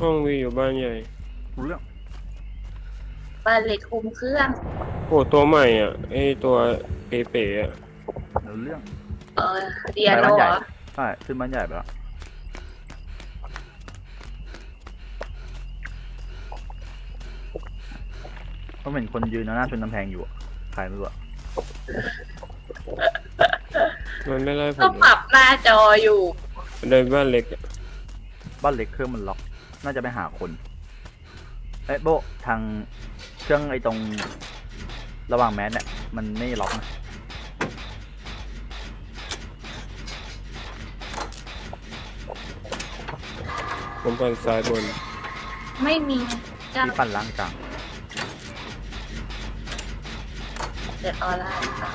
ห้องวีอยู่บ้านใหญ่รู้เรื่องบ้านเล็กคุมเครื่อง โอ้ตัวใหม่อะไอตัวเป๋ๆอะรู้เรื่องเออเดียโนบ้านใหเหญ่รอใช่ขึ้นบ้านใหญ่ไปแล้วก็เห็นคนยืนหน้าชนกำแพงอยู่อะใครไม่รู้อะมันไม่ไล่ผก็มปรับหน้าจออยู่เดินบ้านเล็กอะบ้านเล็กเครื่องมันล็อก น่าจะไปหาคนเอ้ยโบะทางเครื่องไอ้ตรงระหว่างแมสเนี่ยมันไม่ล็อกนะผมปั่นซ้ายบนไม่มีจ้าที่ปั่นล่างกลางเด็ดออนไลน์ค่ะ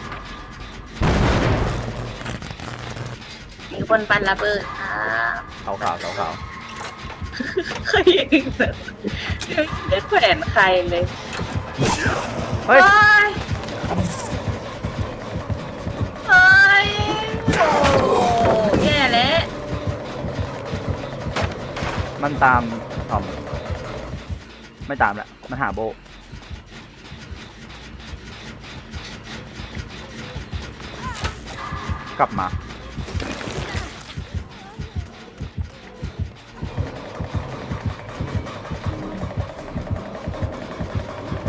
มีคนปันระเบิดค่ะขาวขาวขาวขาว เคยยิงแบบยังไม่ได้แขวนใครเลยเฮ้ย เฮ้ยโอ้แย่แล้วมันตามทอมไม่ตามละมันหาโบ กลับมา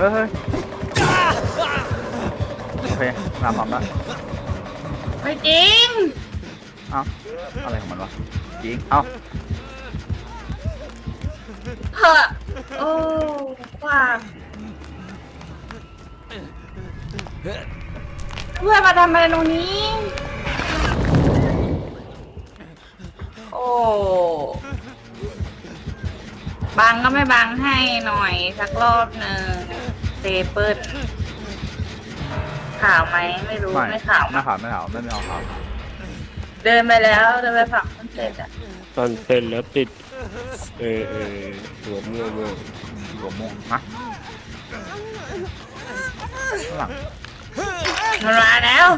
ฮ้ยเฮ้ยโอเคตามทอมละไม่จริง เอ้าอะไรของมันวะจริงเอ้าเถอะโอ้ว่าเพื่อนมาทำอะไรตรงนี้ โอ้บังก็ไม่บังให้หน่อยสักรอบหนึ่ง เซเปิลข่าวไหมไม่รู้ไม่ไม่ข่าวไม่ขาวไม่ขาวไม่ไม่เอาขาวเดินไปแล้วเดินไปฝั่งคอนเสิร์ตอะตอนเต้นแล้วติด เออเออหัวม่วงม่วงหัวม่วงฮะข้างหลังมันมาแล้ว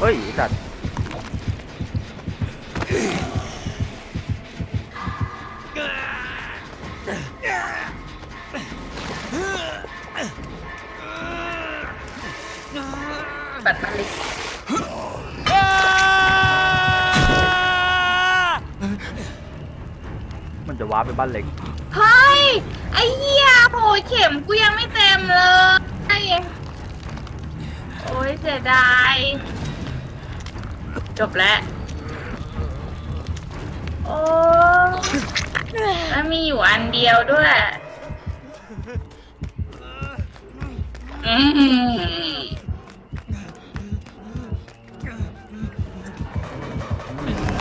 เฮ้ยไอ้ สัตว์ปัดมาเลยมันจะว้าร์ปไปบ้านเล็ก เฮ้ย ไอ้เหี้ยโหเข็มกูยังไม่เต็มเลย โอ้ยเสียดาย จบแล้ว โอ้ แล้วมีอยู่อันเดียวด้วย อืม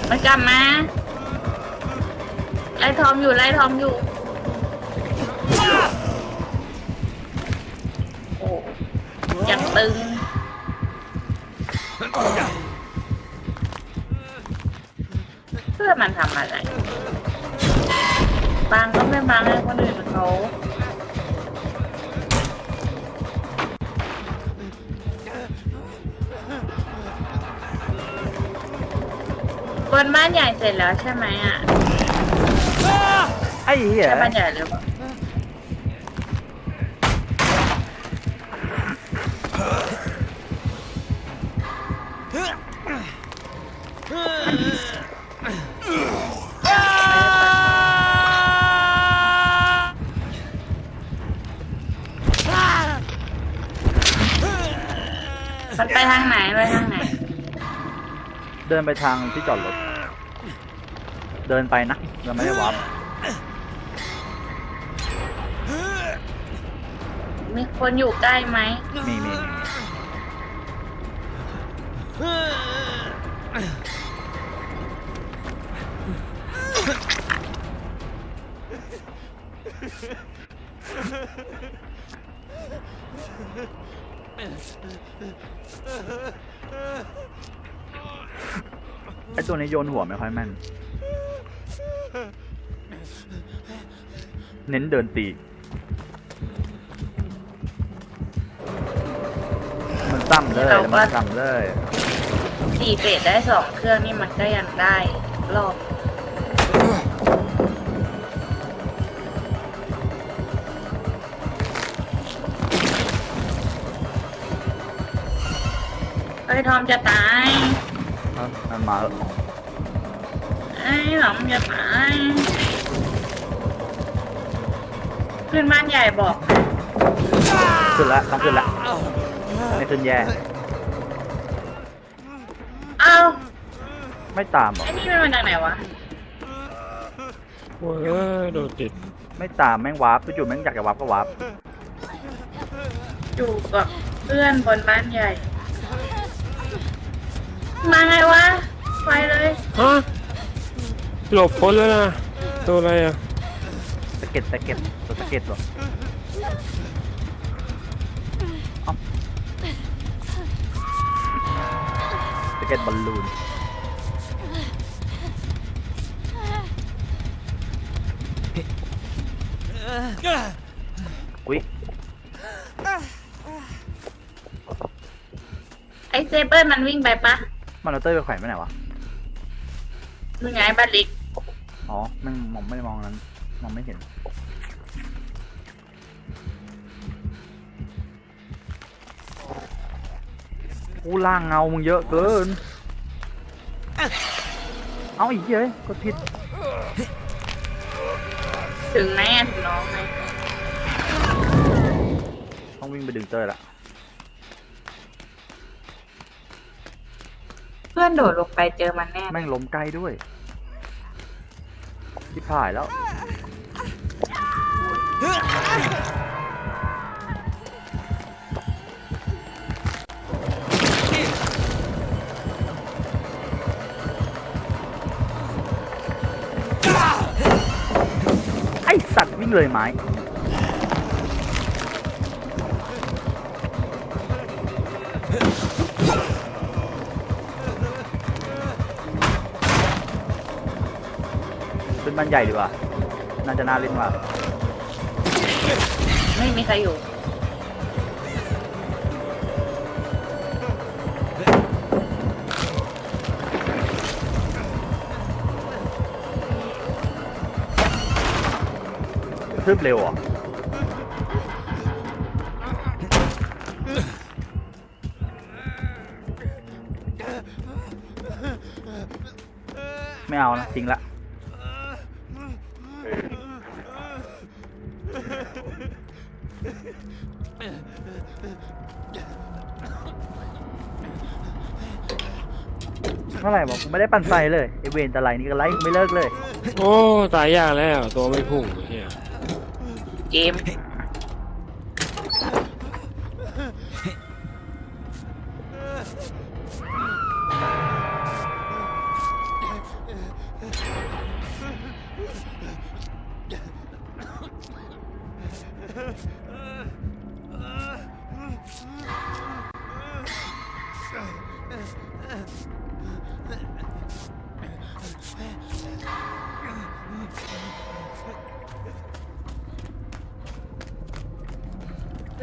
มันกลับมาไล่ทอมอยู่ไล่ทอมอยู่ โอ้ยังตึง เพื่อมันทำอะไร บางก็ไม่บางให้คนอื่นเขาบนบ้านใหญ่เสร็จแล้วใช่ไหมอะไอ้เหี้ยใช่บ้านใหญ่หรือเปล่า ไปทางไหนไปทางไหน เดินไปทางที่จอดรถ เดินไปนะเราไม่ได้วาร์ปมีคนอยู่ใกล้ไหมมีมีมี ตัวนี้โยนหัวไม่ค่อยแม่น เน้นเดินตี มันซ้ำเลย เราก็ มันซ้ำเลย สี่เฟสได้สองเครื่องนี่มันก็ยังได้รอบไอ้ยทอมจะตาย มันมาแล้ว ไอ้หลอมจะตายขึ้นบ้านใหญ่บอกขึ้นละต้องขึ้นละไม่ขึ้นแย่เอ้าไม่ตามเหรอไอ้นี่มันมาจากไหนวะโอ้ยโดนติดไม่ตามแม่งวาร์ปจู่ๆแม่งอยากจะวาร์ปก็วาร์ปอยู่กับเพื่อนบนบ้านใหญ่ มาไงวะ ไปเลยฮะ หลบพ้นแล้วนะตัวอะไรอะสะเก็ดสะเก็ดตัวสะเก็ดเหรอเอ้าสะเก็ดบอลลูนอุ้ยไอ้เซเบิลมันวิ่งไปปะมันเอาเต้ยไปแขวนไปไหนวะ มึงไงบ้านเล็ก อ๋อแม่งมองไม่ได้มองนั้นมองไม่เห็น กูล่างเงา มึงเยอะเกิน เอาอีกเยอะกดผิด ถึงไหมอะถึงน้องไหมต้องวิ่งไปดึงเต้ยละ เพื่อนโดดลงไปเจอมันแน่ แม่งล้มใกล้ด้วย ที่ผ่ายแล้ว ไอสัตว์วิ่งเลยไม้ บ้านใหญ่ดีกว่า น่าจะน่าเล่นกว่า ไม่มีใครอยู่ทืบเร็วเหรอะไม่เอานะทิ้งละ เมื่อไหร่บอกกูไม่ได้ปั่นไฟเลยไอเวนแต่ไรนี่ก็ไล่กูไม่เลิกเลย โอ้ ตายยากแล้ว ตัวไม่พุ่งเฮียเกม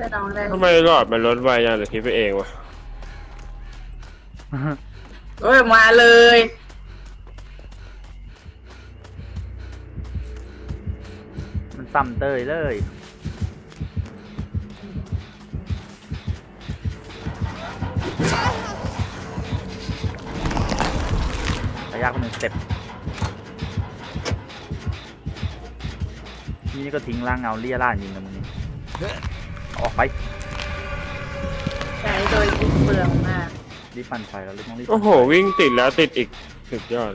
เพื่อนน้องได้ทำไมหลอดมันลดไวอย่างหรือคิดไปเองวะโอ้ยมาเลยมันซ้ำเตยเลยระยะคนหนึ่งสเต็ปนี่ก็ทิ้งร่างเงาเลี่ยล่าจริงนะมึงนี่เอาออกไปใช้โดยสิ้นเปลืองมากรีบปั่นไฟแล้วรีบต้องรีบโอ้โห วิ่งติดแล้วติดอีกสุดยอด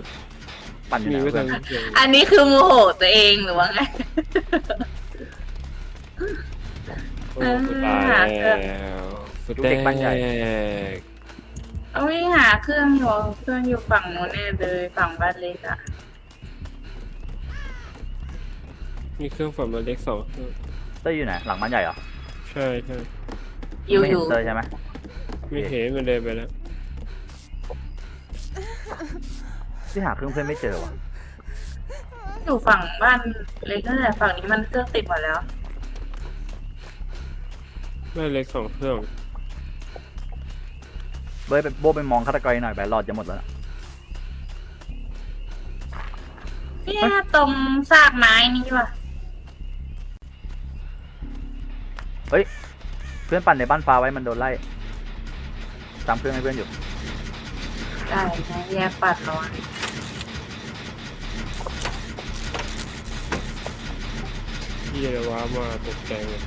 ปั่นอยู่มีไหนไม่วะทัเพื่อนนเจออันนี้คือโมโหตัวเองหรือว่าไง โอ้กูตายแล้วสุดแดกเอาวิ่งหาเครื่องอยู่เครื่องอยู่ฝั่งโน้นแน่เลยฝั่งบ้านเล็กอะมีเครื่องฝันมาเล็กสองเครื่องเต้ยอยู่ไหนหลังบ้านใหญ่เหรอ ใช่ใช่อยู่ไม่อเห็นยู่เต้ยใช่ไหมไม่เห็นมันเดินไปแล้วที่หาเครื่องเพื่อนไม่เจอวะอยู่ฝั่งบ้านเล็กนั่นแหละฝั่งนี้มันเครื่องติดหมดแล้ว ไม่เล็กสองเครื่องเบ้ยไปโบไปมองฆาตกรหน่อยไปรอดจะหมดแล้วนะเนี่ยตรงซากไม้นี่ว่ะ เฮ้ย เพื่อนปั่นในบ้านฟ้าไว้มันโดนไล่ตามเครื่องให้เพื่อนอยู่ ได้นะแยกปัดร้อนพี่อะไรวะมาตกใจเลย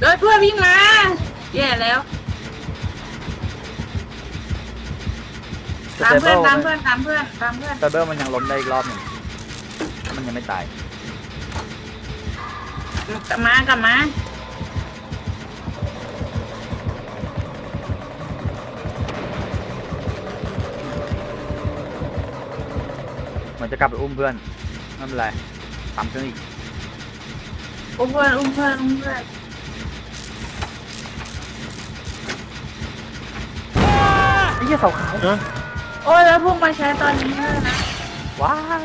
เดินเพื่อนวิ่งมาแย่แล้ว ตามเพื่อนตามเพื่อนตามเพื่อนตามเพื่อนเซเบอร์มันยังล้มได้อีกรอบหนึ่งมันยังไม่ตาย กลับมากลับมามันจะกลับไปอุ้มเพื่อนไม่เป็นไรตามเครื่องอีกอุ้มเพื่อนอุ้มเพื่อนอุ้มเพื่อนไอ้เหี้ยเสาขาวฮะ โอ้ยแล้วพวกมาใช้ตอนนี้เลยนะว้าย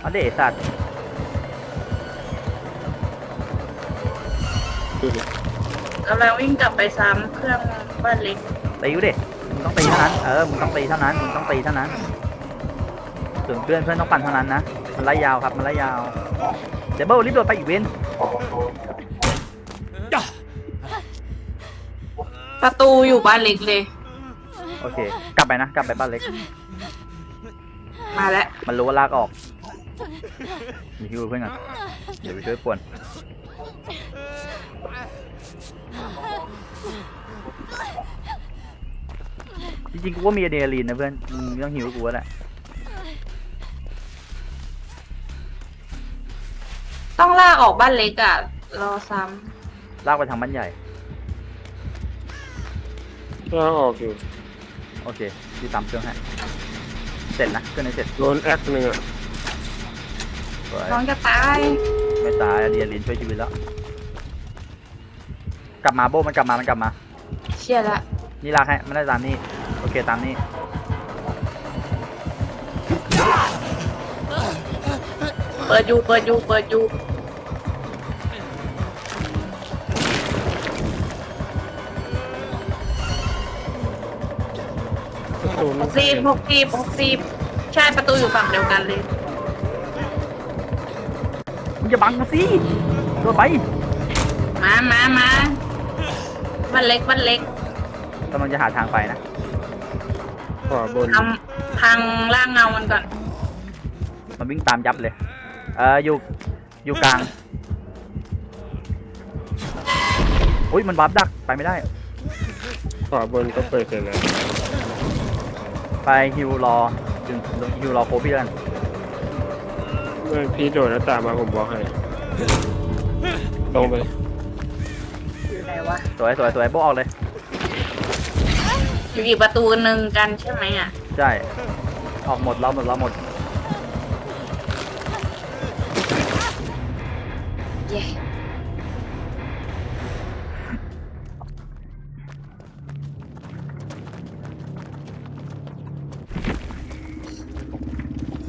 เอาเดไอ้สัตว์กำลังวิ่งกลับไปซ้ำเครื่องบ้านเล็กตีกูดิมึงต้องตีเท่านั้น เออ มึงต้องตีเท่านั้น มึงต้องตีเท่านั้นส่ วนเพื่อนเพื่อนต้องปั่นเท่านั้นนะ มันไล่ยาวครับ มันไล่ยาวเดบเบิลรีบโดดไปอีกเว้นประตูอยู่บ้านเล็กเลย โอเค กลับไปนะ กลับไปบ้านเล็ก มาแล้วมันรู้ว่าลากออกมีคิวเพื่อนก่อนเดี๋ยวไปช่วยป่วนจริงๆกูว่ามีอะดรีนาลีนนะเพื่อนมึงไม่ต้องหิวกูแล้วแหละ ต้องลากออกบ้านเล็กอะรอซ้ลากไปทางบ้านใหญ่ถ้าออกอยู่โอเคที่ตามเครื่องให้เสร็จนะเครื่องนี้เสร็จโดนแอคหนึ่งอะสวยำน้องจะตายไม่ตายอะดรีนาลีนช่วยชีวิตแล้ว กลับมาโบมันกลับมามันกลับมา เชี่ยละนี่ลากให้ไม่ได้ตามนี่โอเคตามนี่ เปิดอยู่เปิดอยู่เปิดอยู่โดนหกสิบหกสิบหกสิบใช่ประตูอยู่ฝั่งเดียวกันเลย มึงจะบังกูสิโดนไปมามามาบ้านเล็กบ้านเล็กกำลังจะหาทางไปนะขวาบนทำพังล่างเงามันก่อน มันวิ่งตามยับเลย เอออยู่อยู่กลางอุ้ยมันบัฟดักไปไม่ได้ ขวาบนก็เปิดเสร็จแล้วไปฮิวรอจึงฮิวรอโคพี่แล้วกันเมื่อพี่โดดแล้วตามมาผมบอกให้ลงไปอยู่ไหนวะสวยสวยสวยโบออกเลย อยู่อีกประตูหนึ่งกันใช่ไหมอะ ใช่ ออกหมดเราหมดเราหมด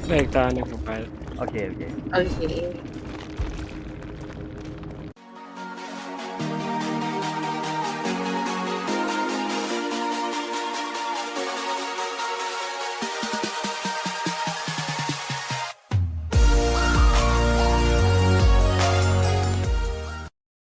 ได้อีกตาหนึ่งผมไป โอเค โอเค โอเค